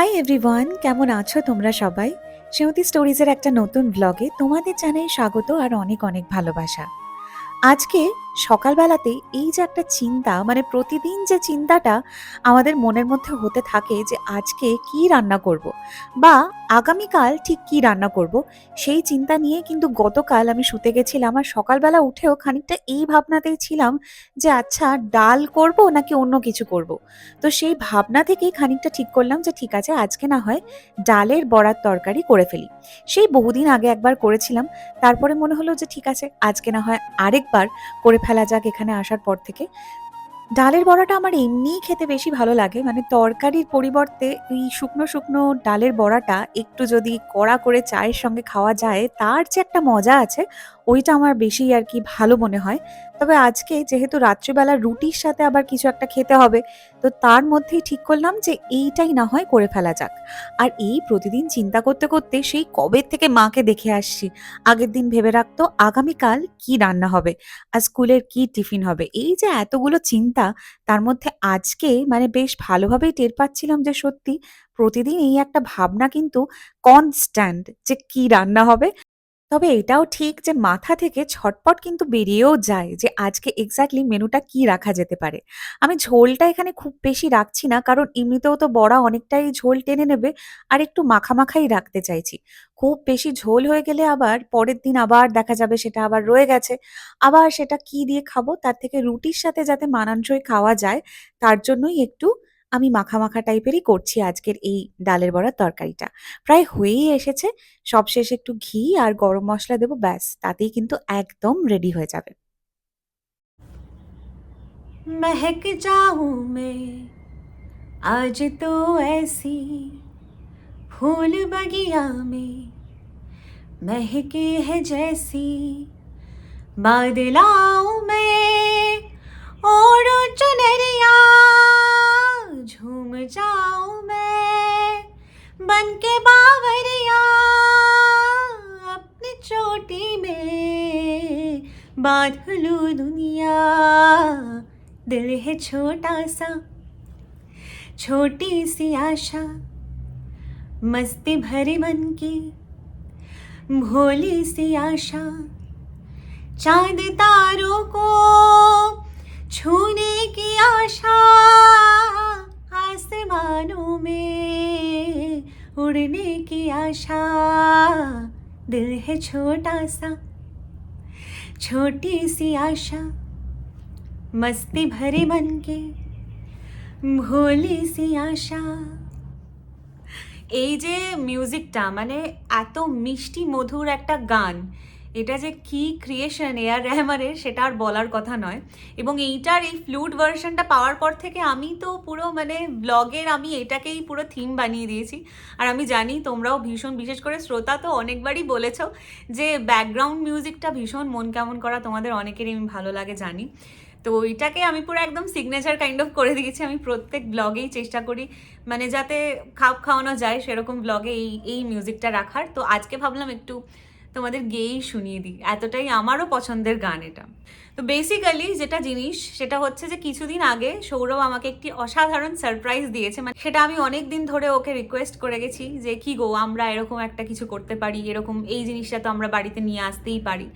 Hi everyone কেমন আছো তোমরা সবাই? সেহতি স্টোরিজের একটা নতুন ব্লগে তোমাদের জানাই স্বাগত আর অনেক অনেক ভালোবাসা। আজকে সকালবেলাতে এই যে একটা চিন্তা মানে প্রতিদিন যে চিন্তাটা আমাদের মনের মধ্যে হতে থাকে যে আজকে কি রান্না করব বা আগামীকাল ঠিক কি রান্না করব, সেই চিন্তা নিয়ে কিন্তু গতকাল আমি শুতে গেছিলাম আর সকালবেলা উঠেও খানিকটা এই ভাবনাতেই ছিলাম যে আচ্ছা ডাল করব নাকি অন্য কিছু করব? তো সেই ভাবনা থেকেই খানিকটা ঠিক করলাম যে ঠিক আছে, আজকে না হয় ডালের বড়ার তরকারি করে ফেলি। সেই বহুদিন আগে একবার করেছিলাম, তারপরে মনে হলো যে ঠিক আছে, আজকে না হয় আরেকবার করে ফেলা যাক এখানে আসার পর থেকে। ডালের বড়াটা আমার এমনিই খেতে বেশি ভালো লাগে। মানে তরকারির পরিবর্তে এই শুকনো শুকনো ডালের বড়াটা একটু যদি কড়া করে চায়ের সঙ্গে খাওয়া যায়, তার যে একটা মজা আছে ওইটা আমার বেশি আর কি ভালো মনে হয়। তবে আজকে যেহেতু রাত্রিবেলা রুটির সাথে আবার কিছু একটা খেতে হবে, তো তার মধ্যেই ঠিক করলাম যে এইটাই না হয় করে ফেলা যাক। আর এই প্রতিদিন চিন্তা করতে করতে সেই কবে থেকে মাকে দেখে আসছি। আগের দিন ভেবে রাখতো আগামীকাল কি রান্না হবে, আর স্কুলের কি টিফিন হবে। এই যে এতগুলো চিন্তা, তার মধ্যে আজকে মানে বেশ ভালোভাবেই টের পাচ্ছিলাম যে সত্যি প্রতিদিন এই একটা ভাবনা কিন্তু কনস্ট্যান্ট যে কি রান্না হবে তবে এটাও ঠিক যে মাথা থেকে ছটপট কিন্তু বেরিয়েও যায় যে আজকে এক্স্যাক্টলি মেনুটা কি রাখা যেতে পারে। আমি ঝোলটা এখানে খুব বেশি রাখছি না, কারণ এমনিতেও তো বড়া অনেকটাই ঝোল টেনে নেবে আর একটু মাখা মাখাই রাখতে চাইছি। খুব বেশি ঝোল হয়ে গেলে আবার পরের দিন আবার দেখা যাবে সেটা আবার রয়ে গেছে। আবার সেটা কি দিয়ে খাব তার থেকে রুটির সাথে যাতে মানানসই খাওয়া যায়, তার জন্যই একটু আমি মাখা মাখা টাইপেরই করছি আজকের এই ডালের বড়ার তরকারিটা প্রায় হয়েই এসেছে সবশেষে একটু ঘি আর গরম মশলা দেবো ব্যাস তাতেই কিন্তু একদম রেডি হয়ে যাবে महक जाऊं मैं आज तो ऐसी फूल बगिया में महके है जैसी बादलाऊं मैं और चुनरिया झूम जाऊँ मैं। बन के बावरिया अपनी चोटी में बाँध लूँ दुनिया। दिल है छोटा सा, छोटी सी आशा, मस्ती भरी मन की, भोली सी आशा। चाँद तारों को छूने की आशा आसमानों में उड़ने की आशा दिल है छोटा सा छोटी सी आशा मस्ती भरे मन के भोली सी आशा এই যে মিউজিকটা মানে এত মিষ্টি মধুর একটা গান এটা যে কি ক্রিয়েশন এয়ার রেহমানের সেটা আর বলার কথা নয়। এবং এইটার এই ফ্লুট ভার্সনটা পাওয়ার পর থেকে আমি তো পুরো মানে ব্লগের আমি এটাকেই পুরো থিম বানিয়ে দিয়েছি। আর আমি জানি তোমরাও ভীষণ, বিশেষ করে শ্রোতা তো অনেকবারই বলেছ যে ব্যাকগ্রাউন্ড মিউজিকটা ভীষণ মন কেমন করা তোমাদের অনেকেরই আমি ভালো লাগে জানি। তো এটাকে আমি পুরো একদম সিগনেচার কাইন্ড অফ করে দিয়েছি। আমি প্রত্যেক ব্লগেই চেষ্টা করি মানে যাতে খাপ খাওয়ানো যায়, সেরকম ব্লগে এই এই মিউজিকটা রাখার। তো আজকে ভাবলাম একটু তোমাদের গেয়েই শুনিয়ে দিই। এতটাই আমারও পছন্দের গান এটা। তো বেসিক্যালি যেটা জিনিস, সেটা হচ্ছে যে কিছুদিন আগে সৌরভ আমাকে একটি অসাধারণ সারপ্রাইজ দিয়েছে। মানে সেটা আমি অনেক দিন ধরে ওকে রিকোয়েস্ট করে গেছি যে, কি গো, আমরা এরকম একটা কিছু করতে পারি, এরকম এই জিনিসটা তো আমরা বাড়িতে নিয়ে আসতেই পারি।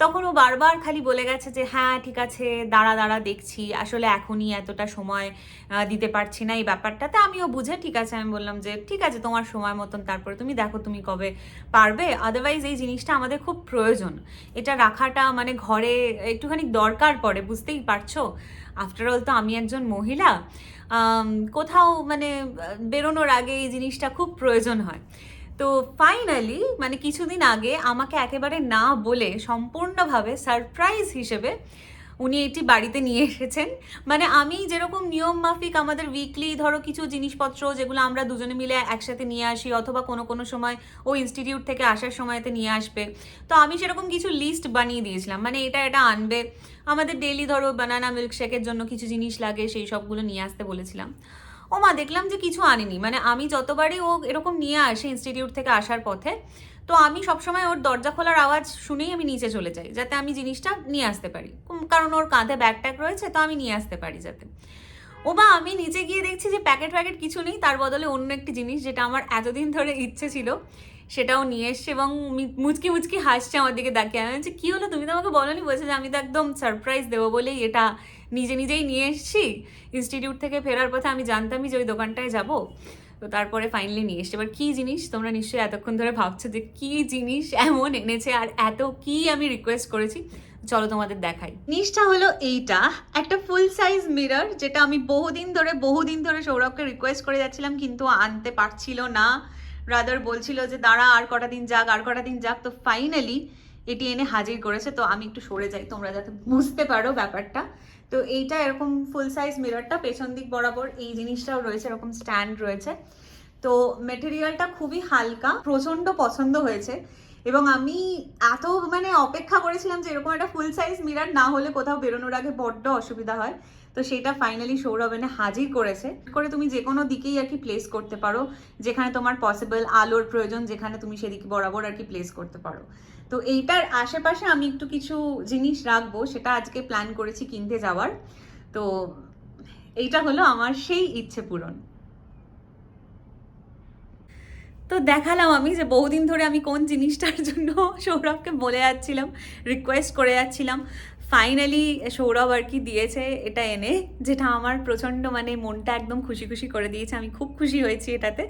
তখন ও বারবার খালি বলে গেছে যে হ্যাঁ ঠিক আছে, দাঁড়া দাঁড়া, দেখছি। আসলে এখনই এতটা সময় দিতে পারছি না এই ব্যাপারটাতে। আমিও বুঝে, ঠিক আছে, আমি বললাম যে, ঠিক আছে, তোমার সময় মতন তারপরে তুমি দেখো তুমি কবে পারবে। আদারওয়াইজ এই জিনিসটা আমাদের খুব প্রয়োজন। এটা রাখাটা মানে ঘরে একটুখানি দরকার পড়ে, বুঝতেই পারছ? আফটার অল তো আমি একজন মহিলা কোথাও মানে বেরোনোর আগে এই জিনিসটা খুব প্রয়োজন হয়। তো ফাইনালি মানে কিছুদিন আগে আমাকে একেবারে না বলে সম্পূর্ণভাবে সারপ্রাইজ হিসেবে উনি এটি বাড়িতে নিয়ে এসেছেন। মানে আমি যেরকম নিয়ম মাফিক আমাদের উইকলি ধরো কিছু জিনিসপত্র যেগুলো আমরা দুজনে মিলে একসাথে নিয়ে আসি অথবা কোনো কোনো সময় ও ইনস্টিটিউট থেকে আসার সময়তে নিয়ে আসবে। তো আমি সেরকম কিছু লিস্ট বানিয়ে দিয়েছিলাম। মানে এটা এটা আনবে। আমাদের ডেলি ধরো বানানা মিল্কশেকের জন্য কিছু জিনিস লাগে, সেই সবগুলো নিয়ে আসতে বলেছিলাম। ও মা, দেখলাম যে কিছু আনেনি। মানে আমি যতবারই ও এরকম নিয়ে আসে ইনস্টিটিউট থেকে আসার পথে, তো আমি সবসময় ওর দরজা খোলার আওয়াজ শুনেই আমি নিচে চলে যাই, যাতে আমি জিনিসটা নিয়ে আসতে পারি। কারণ ওর কাঁধে ব্যাগ ট্যাগ রয়েছে, তো আমি নিয়ে আসতে পারি যাতে। ও বা আমি নিচে গিয়ে দেখছি যে প্যাকেট প্যাকেট কিছু নেই, তার বদলে অন্য একটি জিনিস যেটা আমার এতদিন ধরে ইচ্ছে ছিল, সেটাও নিয়ে এসছে এবং মুচকি মুচকি হাসছে আমার দিকে দেখে আমি বলছি, কী হলো? তুমি তো আমাকে বলনি? বলছে যে, আমি তো একদম সারপ্রাইজ দেবো বলেই এটা নিজে নিজেই নিয়ে এসেছি। ইনস্টিটিউট থেকে ফেরার পথে আমি জানতামই যে ওই দোকানটায় যাব। তো তারপরে ফাইনালি নিয়ে এসছে। এবার কী জিনিস? তোমরা নিশ্চয়ই এতক্ষণ ধরে ভাবছ যে কী জিনিস এমন এনেছে আর এত কী আমি রিকোয়েস্ট করেছি? চলো তোমাদের দেখাই। জিনিসটা হলো এইটা। একটা ফুল সাইজ মিরর যেটা আমি বহুদিন ধরে বহুদিন ধরে সৌরভকে রিকোয়েস্ট করে যাচ্ছিলাম, কিন্তু আনতে পারছিল না। রাদার বলছিল যে, দাঁড়া, আর কটা দিন যাক, আর কটা দিন যাক। তো ফাইনালি এটি এনে হাজির করেছে। তো আমি একটু সরে যাই। তোমরা যাতে বুঝতে পারো ব্যাপারটা। তো এইটা এরকম ফুল সাইজ মিররটা পেছন দিক বরাবর এই জিনিসটাও রয়েছে, এরকম স্ট্যান্ড রয়েছে। তো মেটেরিয়ালটা খুবই হালকা, প্রচণ্ড পছন্দ হয়েছে। এবং আমি এত মানে অপেক্ষা করেছিলাম যে এরকম একটা ফুল সাইজ মিরার না হলে কোথাও বেরোনোর আগে বড্ড অসুবিধা হয়। তো সেটা ফাইনালি সৌরভ এনে হাজির করেছে। করে তুমি যে কোনো দিকেই আর কি প্লেস করতে পারো। যেখানে তোমার পসিবল আলোর প্রয়োজন, যেখানে তুমি সেদিকে বরাবর আর কি প্লেস করতে পারো। তো এইটার আশেপাশে আমি একটু কিছু জিনিস রাখব, সেটা আজকে প্ল্যান করেছি কিনতে যাওয়ার। তো এইটা হলো আমার সেই ইচ্ছে পূরণ। তো দেখালাম আমি যে বহুদিন ধরে আমি কোন জিনিসটার জন্য সৌরভকে বলে যাচ্ছিলাম রিকোয়েস্ট করে যাচ্ছিলাম। ফাইনালি সৌরভ আর কি দিয়েছে এটা এনে, যেটা আমার প্রচণ্ড মানে মনটা একদম খুশি খুশি করে দিয়েছে, আমি খুব খুশি হয়েছি এটাতে।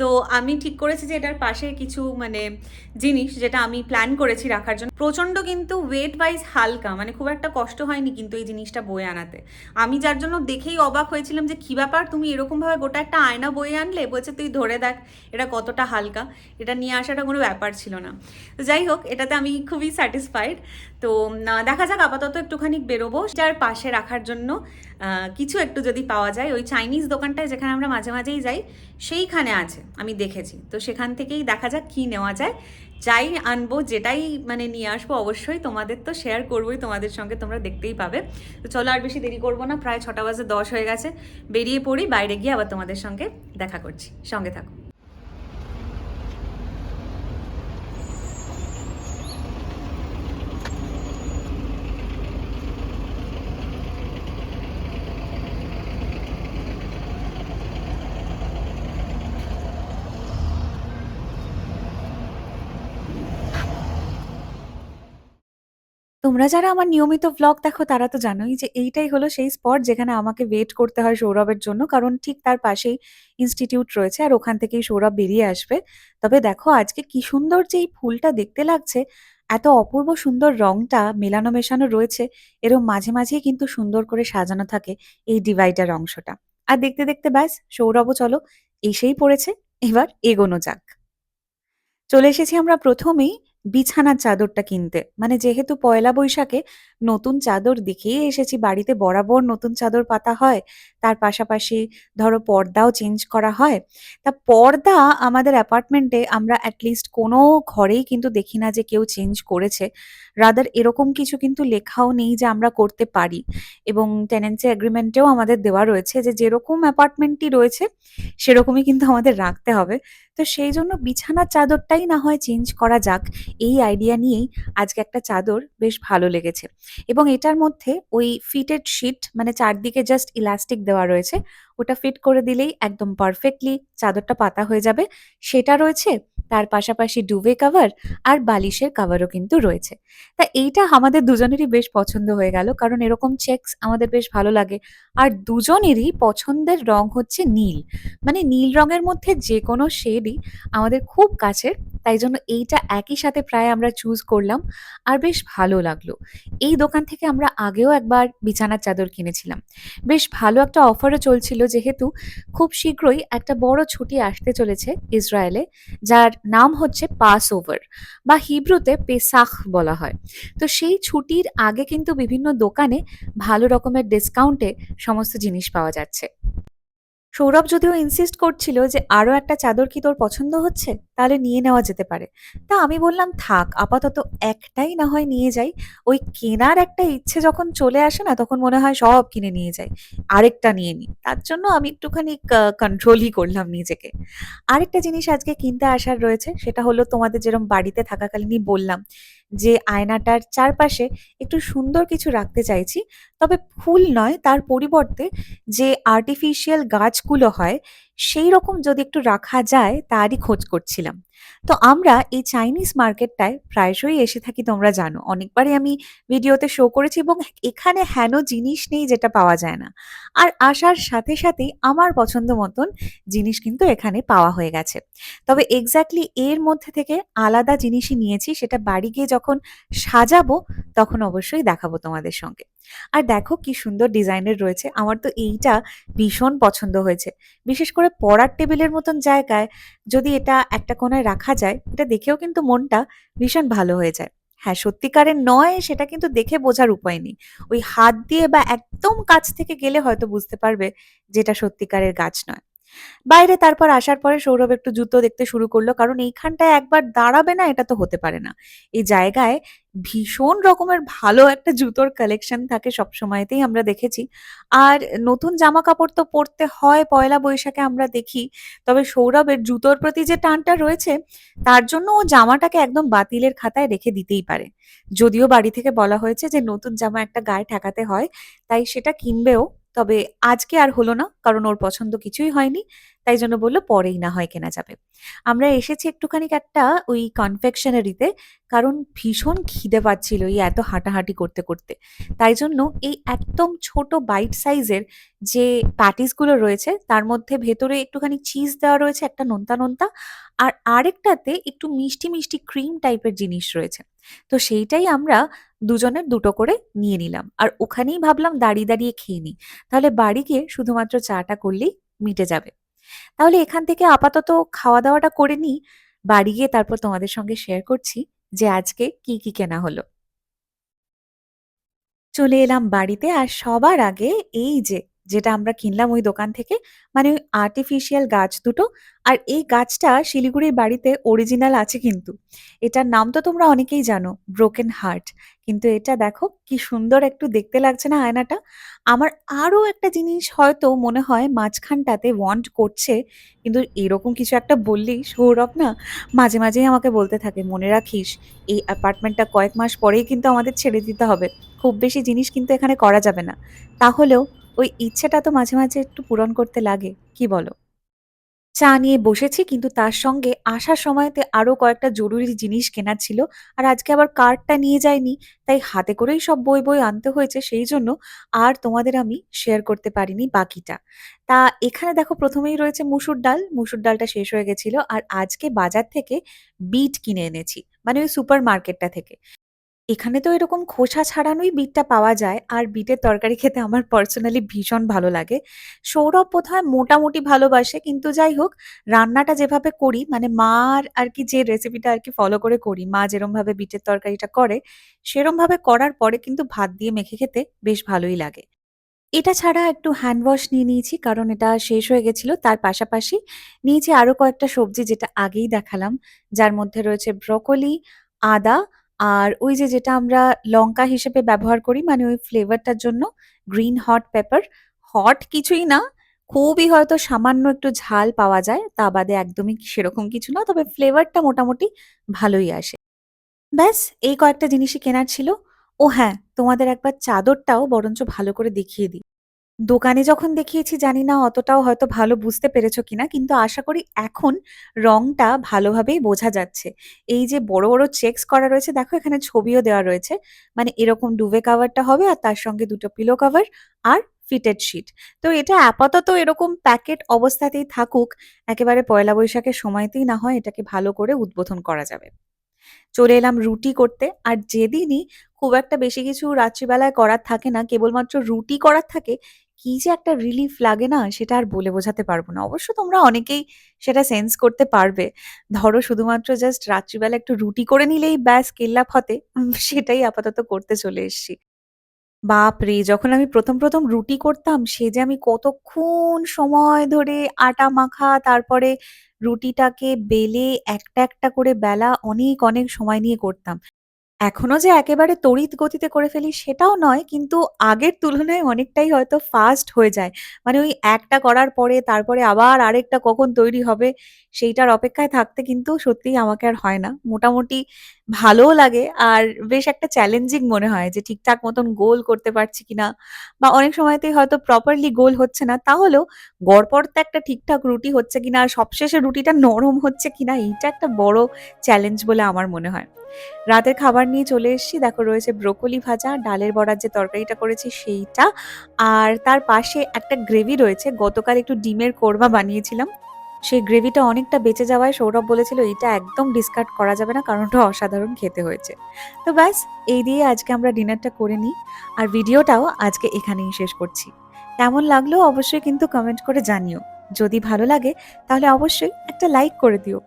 তো আমি ঠিক করেছি যে এটার পাশে কিছু মানে জিনিস যেটা আমি প্ল্যান করেছি রাখার জন্য। প্রচণ্ড কিন্তু ওয়েট ওয়াইজ হালকা মানে খুব একটা কষ্ট হয়নি কিন্তু এই জিনিসটা বয়ে আনাতে। আমি যার জন্য দেখেই অবাক হয়েছিলাম যে কী ব্যাপার, তুমি এরকমভাবে গোটা একটা আয়না বয়ে আনলে? বলছে, তুই ধরে দেখ, এটা কতটা হালকা? এটা নিয়ে আসাটা কোনো ব্যাপার ছিল না। তো যাই হোক, এটাতে আমি খুবই স্যাটিসফাইড তো দেখা যাক আপাতত একটুখানি বেরোবো, যার পাশে রাখার জন্য কিছু একটু যদি পাওয়া যায়, ওই চাইনিজ দোকানটায় যেখানে আমরা মাঝে মাঝেই যাই, সেইখানে আছে, আমি দেখেছি। তো সেখান থেকেই দেখা যাক কী নেওয়া যায়। যাই আনব, যেটাই মানে নিয়ে আসব, অবশ্যই তোমাদের তো শেয়ার করবোই, তোমাদের সঙ্গে তোমরা দেখতেই পাবে। তো চলো আর বেশি দেরি করব না, প্রায় ছটা বাজে দশ হয়ে গেছে। বেরিয়ে পড়ি, বাইরে গিয়ে আবার তোমাদের সঙ্গে দেখা করছি। সঙ্গে থাকো। তোমরা যারা আমার নিয়মিত ভ্লগ দেখো, তারা তো জানোই যে এইটাই হলো সেই স্পট যেখানে আমাকে ওয়েট করতে হয় সৌরভের জন্য। কারণ ঠিক তার পাশেই ইনস্টিটিউট রয়েছে আর ওখান থেকেই সৌরভ বেরিয়ে আসবে। তবে দেখো, আজকে কি সুন্দর যে এই ফুলটা দেখতে লাগছে, এত অপূর্ব সুন্দর রংটা মেলানো মেশানো রয়েছে, এরম মাঝে মাঝেই কিন্তু সুন্দর করে সাজানো থাকে এই ডিভাইডার অংশটা। আর দেখতে দেখতে ব্যাস, সৌরভও চলো, এসেই পড়েছে, এবার এগোনো যাক। চলে এসেছি আমরা প্রথমেই বিছানার চাদরটা কিনতে। মানে যেহেতু পয়লা বৈশাখে নতুন চাদর দেখেই এসেছি, বাড়িতে বরাবর নতুন চাদর পাতা হয় তার পাশাপাশি ধরো পর্দাও চেঞ্জ করা হয়। তা পর্দা আমাদের অ্যাপার্টমেন্টে আমরা অ্যাটলিস্ট কোনো ঘরেই কিন্তু দেখি না যে কেউ চেঞ্জ করেছে। রাদার এরকম কিছু কিন্তু লেখাও নেই যে আমরা করতে পারি। এবং টেনেন্সি এগ্রিমেন্টেও আমাদের দেওয়া রয়েছে যে যেরকম অ্যাপার্টমেন্টই রয়েছে, সেরকমই কিন্তু আমাদের রাখতে হবে। তো সেই জন্য বিছানার চাদরটাই না হয় চেঞ্জ করা যাক। এই আইডিয়া নিয়েই আজকে একটা চাদর বেশ ভালো লেগেছে। এবং এটার মধ্যে ওই ফিটেড শিট মানে চারদিকে জাস্ট ইলাস্টিক দেওয়া রয়েছে। ওটা ফিট করে দিলেই একদম পারফেক্টলি চাদরটা পাতা হয়ে যাবে। সেটা রয়েছে, তার পাশাপাশি ডুবে কাভার আর বালিশের কাভারও কিন্তু রয়েছে। তা এইটা আমাদের দুজনেরই বেশ পছন্দ হয়ে গেল, কারণ এরকম চেকস আমাদের বেশ ভালো লাগে। আর দুজনেরই পছন্দের রং হচ্ছে নীল। মানে নীল রঙের মধ্যে যে কোনো শেডই আমাদের খুব কাছের, তাই জন্য এইটা একই সাথে প্রায় আমরা চুজ করলাম আর বেশ ভালো লাগল। এই দোকান থেকে আমরা আগেও একবার বিছানার চাদর কিনেছিলাম। বেশ ভালো একটা অফারও চলছিল যেহেতু খুব শীঘ্রই একটা বড় ছুটি আসতে চলেছে ইসরায়েলে, যার নাম হচ্ছে পাস ওভার বা হিব্রুতে পেসাখ বলা হয়। তো সেই ছুটির আগে কিন্তু বিভিন্ন দোকানে ভালো রকমের ডিসকাউন্টে সমস্ত জিনিস পাওয়া যাচ্ছে। সৌরভ যদিও ইনসিস্ট করছিল যে আরও একটা চাদর কি তোর পছন্দ হচ্ছে, তাহলে নিয়ে নেওয়া যেতে পারে। তা আমি বললাম, থাক, আপাতত একটাই না হয় নিয়ে যাই। ওই কেনার একটা ইচ্ছে যখন চলে আসে না, তখন মনে হয় সব কিনে নিয়ে যাই। আরেকটা নিয়ে নিই তার জন্য আমি একটুখানি কন্ট্রোলই করলাম নিজেকে। আরেকটা জিনিস আজকে কিনতে আসার রয়েছে, সেটা হলো তোমাদের যেরকম বাড়িতে থাকাকালীনই বললাম যে আয়নাটার চারপাশে একটু সুন্দর কিছু রাখতে চাইছি, তবে ফুল নয়, তার পরিবর্তে যে আর্টিফিশিয়াল গাছগুলো হয় সেই রকম যদি একটু রাখা যায়, তারই খোঁজ করছিলাম। তো আমরা এই চাইনিজ মার্কেটটায় প্রায়শই এসে থাকি, তোমরা জানো। অনেকবারই আমি ভিডিওতে শো করেছি এবং এখানে হেন জিনিস নেই যেটা পাওয়া যায় না। আর আসার সাথে সাথেই আমার পছন্দ মতন জিনিস কিন্তু এখানে পাওয়া হয়ে গেছে। তবে এক্স্যাক্টলি এর মধ্যে থেকে আলাদা জিনিসই নিয়েছি, সেটা বাড়ি গিয়ে যখন সাজাবো, তখন অবশ্যই দেখাবো তোমাদের সঙ্গে। আর দেখো কি সুন্দর ডিজাইনের রয়েছে। আমার তো এইটা ভীষণ পছন্দ হয়েছে। বিশেষ করে পড়ার টেবিলের মতন জায়গায় যদি এটা একটা কোনায় রাখা যায়, এটা দেখেও কিন্তু মনটা ভীষণ ভালো হয়ে যায়। হ্যাঁ সত্যিকারের নয়, সেটা কিন্তু দেখে বোঝার উপায় নেই। ওই হাত দিয়ে বা একদম কাছ থেকে গেলে হয়তো বুঝতে পারবে যেটা সত্যিকারের গাছ নয়। বাইরে তারপর আসার পরে সৌরভ একটু জুতো দেখতে শুরু করল, কারণ এইখানটায় একবার দাঁড়াবে না, এটা তো হতে পারে না। এই জায়গায় ভীষণ রকমের ভালো একটা জুতোর কালেকশন থাকে সব সময়তেই আমরা দেখেছি। আর নতুন জামা কাপড় তো পরতে হয়, পয়লা বৈশাখে আমরা দেখি, তবে সৌরভের জুতোর প্রতি যে টানটা রয়েছে, তার জন্য ও জামাটাকে একদম বাতিলের খাতায় রেখে দিতেই পারে। যদিও বাড়ি থেকে বলা হয়েছে যে নতুন জামা একটা গায়ে ঠেকাতে হয়, তাই সেটা কিনবেও তবে আজকে আর হলো না কারণ ওর পছন্দ কিছুই হয়নি। তাই জন্য বলল পরেই না হয় কেনা যাবে। আমরা এসেছি একটুখানি একটা ওই কনফেকশনারিতে কারণ ভীষণ খিদে পাচ্ছিল এই এত হাঁটাহাঁটি করতে করতে। তাই জন্য এই একদম ছোট বাইট সাইজের যে প্যাটিসগুলো রয়েছে, তার মধ্যে ভেতরে একটুখানি চিজ দেওয়া রয়েছে, একটা নোনতা নোনতা, আর আরেকটাতে একটু মিষ্টি মিষ্টি ক্রিম টাইপের জিনিস রয়েছে। তো সেইটাই আমরা দুজনের দুটো করে নিয়ে নিলাম। আর ওখানেই ভাবলাম দাঁড়িয়ে দাঁড়িয়ে খেয়ে নিই। তাহলে বাড়ি গিয়ে শুধুমাত্র চাটা করলেই মিটে যাবে। তাহলে এখান থেকে আপাতত খাওয়া দাওয়াটা করে নিই। বাড়ি গিয়ে তারপর তোমাদের সঙ্গে শেয়ার করছি যে আজকে কি কি কেনা হলো। চলে এলাম বাড়িতে আর সবার আগে এই যে যেটা আমরা কিনলাম ওই দোকান থেকে মানে ওই আর্টিফিশিয়াল গাছ দুটো, আর এই গাছটা শিলিগুড়ির বাড়িতে অরিজিনাল আছে কিন্তু। এটার নাম তো তোমরা অনেকেই জানো ব্রোকেন হার্ট কিন্তু এটা দেখো, কি সুন্দর একটু দেখতে লাগছে না আয়নাটা? আমার আরও একটা জিনিস হয়তো মনে হয় মাঝখানটাতে ওয়ান্ট করছে, কিন্তু এরকম কিছু একটা বললি, সৌরভ না, মাঝে মাঝেই আমাকে বলতে থাকে, মনে রাখিস, এই অ্যাপার্টমেন্টটা কয়েক মাস পরেই কিন্তু আমাদের ছেড়ে দিতে হবে। খুব বেশি জিনিস কিন্তু এখানে করা যাবে না। তাহলেও ওই ইচ্ছেটা তো মাঝে মাঝে একটু পূরণ করতে লাগে, কি বলো? চা নিয়ে বসেছি, কিন্তু তার সঙ্গে আসার সময়তে আরও কয়েকটা জরুরি জিনিস কেনার ছিল, আর আজকে আবার কার্ডটা নিয়ে যাইনি, তাই হাতে করেই সব বই বই আনতে হয়েছে, সেই জন্য আর তোমাদের আমি শেয়ার করতে পারিনি বাকিটা। তা এখানে দেখো প্রথমেই রয়েছে মুসুর ডাল, মুসুর ডালটা শেষ হয়ে গেছিল, আর আজকে বাজার থেকে বিট কিনে এনেছি মানে ওই সুপার মার্কেটটা থেকে। এখানে তো এরকম খোসা ছাড়ানোই বিটটা পাওয়া যায়, আর বিটের তরকারি খেতে আমার পার্সোনালি ভীষণ ভালো লাগে। সৌরভ বোধহয় মোটামুটি ভালোবাসে, কিন্তু যাই হোক, রান্নাটা যেভাবে করি মানে মার আর কি যে রেসিপিটা আর কি ফলো করে করি, মা যেরম ভাবে বিটের তরকারিটা করে সেরম ভাবে করার পরে কিন্তু ভাত দিয়ে মেখে খেতে বেশ ভালোই লাগে। এটা ছাড়া একটু হ্যান্ড ওয়াশ নিয়ে নিয়েছি, কারণ এটা শেষ হয়ে গেছিল, তার পাশাপাশি নিয়েছি আরও কয়েকটা সবজি যেটা আগেই দেখালাম, যার মধ্যে রয়েছে ব্রকলি আদা আর ওই যে যেটা আমরা লঙ্কা হিসেবে ব্যবহার করি মানে ওই ফ্লেভারটার জন্য গ্রিন হট পেপার হট কিছুই না, খুবই হয়তো সামান্য একটু ঝাল পাওয়া যায়, তা বাদে একদমই সেরকম কিছু না, তবে ফ্লেভারটা মোটামুটি ভালোই আসে। ব্যাস, এই কয়েকটা জিনিসই কেনার ছিল। ও হ্যাঁ তোমাদের একবার চাদরটাও বরঞ্চ ভালো করে দেখিয়ে দিই। দোকানে যখন দেখিয়েছি, জানি না অতটাও হয়তো ভালো বুঝতে পেরেছ কিনা, কিন্তু আশা করি এখন রংটা ভালোভাবেই বোঝা যাচ্ছে। এই যে বড় বড় চেকস করা রয়েছে, দেখো এখানে ছবিও দেওয়া রয়েছে। মানে এরকম ডুবে কাভারটা হবে আর তার সঙ্গে দুটো পিলো কাভার আর ফিটেড শিট তো এটা আপাতত এরকম প্যাকেট অবস্থাতেই থাকুক, একেবারে পয়লা বৈশাখের সময়তেই না হয় এটাকে ভালো করে উদ্বোধন করা যাবে। চলে এলাম রুটি করতে, আর যেদিনই খুব একটা বেশি কিছু রাত্রিবেলায় করার থাকে না, কেবলমাত্র রুটি করার থাকে কি যে একটা রিলিফ লাগে না সেটা আর বলে বোঝাতে পারব না অবশ্য তোমরা অনেকেই সেটা সেন্স করতে পারবে ধরো শুধুমাত্র জাস্ট রাত্রিবেলা একটু রুটি করে নিলেই ব্যাস কেল্লা ফতে সেটাই আপাতত করতে চলে এসেছি বাপরে! যখন আমি ১ম, ১ম রুটি করতাম সে যে আমি কতক্ষণ সময় ধরে আটা মাখা, তারপরে রুটিটাকে বেলে একটা, একটা করে বেলা অনেক, অনেক সময় নিয়ে করতাম। এখনও যে একেবারে তড়িৎ গতিতে করে ফেলি সেটাও নয়, কিন্তু আগের তুলনায় অনেকটাই হয়তো ফাস্ট হয়ে যায়। মানে ওই একটা করার পরে তারপরে আবার আরেকটা কখন তৈরি হবে সেইটার অপেক্ষায় থাকতে কিন্তু সত্যিই আমাকে আর হয় না। মোটামুটি ভালোও লাগে আর বেশ একটা চ্যালেঞ্জিং মনে হয় যে ঠিকঠাক মতন গোল করতে পারছি কিনা বা অনেক সময়তেই হয়তো প্রপারলি গোল হচ্ছে না। তাহলেও গড়পড়তা একটা ঠিকঠাক রুটি হচ্ছে কিনা আর সবশেষে রুটিটা নরম হচ্ছে কিনা এইটা একটা বড় চ্যালেঞ্জ বলে আমার মনে হয়। রাতের খাবার নিয়ে চলে এসেছি। দেখো রয়েছে ব্রোকলি ভাজা, ডালের বড়ার যে তরকারিটা করেছি সেইটা। আর তার পাশে একটা গ্রেভি রয়েছে। গতকাল একটু ডিমের কোরমা বানিয়েছিলাম। সেই গ্রেভিটা অনেকটা বেঁচে যাওয়ায় সৌরভ বলেছিল, "এইটা একদম ডিসকার্ড করা যাবে না কারণ ওটা অসাধারণ খেতে হয়েছে।" তো ব্যাস এই দিয়ে আজকে আমরা ডিনারটা করে নিই। আর ভিডিওটাও আজকে এখানেই শেষ করছি। কেমন লাগল অবশ্যই কিন্তু কমেন্ট করে জানিও। যদি ভালো লাগে তাহলে অবশ্যই একটা লাইক করে দিও।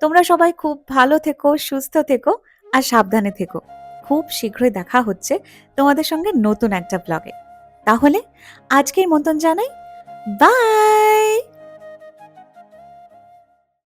তোমরা সবাই খুব ভালো থেকো, সুস্থ থেকো আর সাবধানে থেকো। খুব শীঘ্রই দেখা হচ্ছে তোমাদের সঙ্গে নতুন একটা ব্লগে। তাহলে আজকের মতন জানাই বাই!